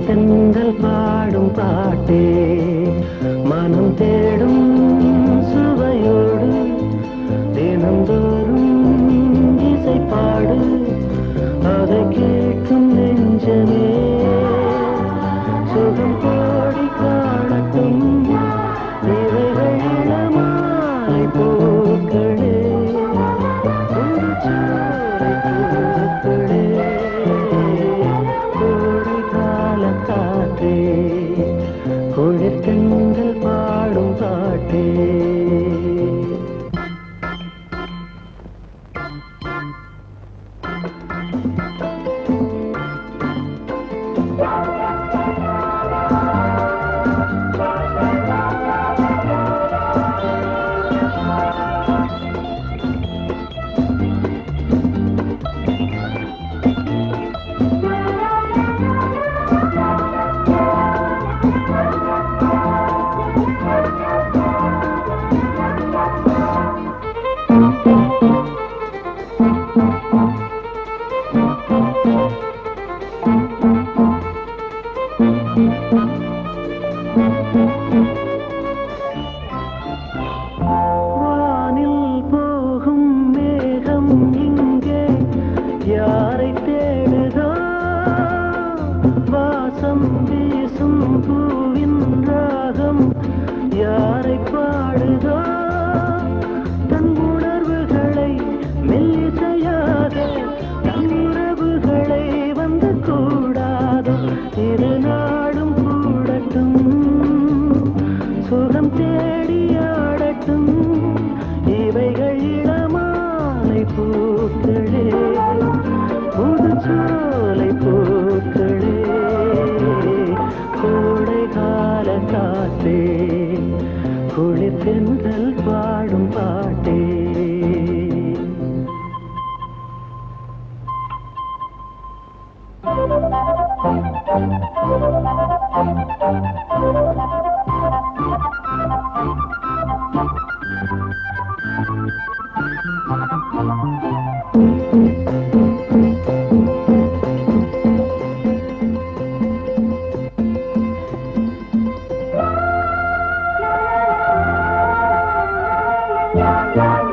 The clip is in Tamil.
குளிர்த்தங்கள் முதல் பாடும் பாட்டே Thank you. la la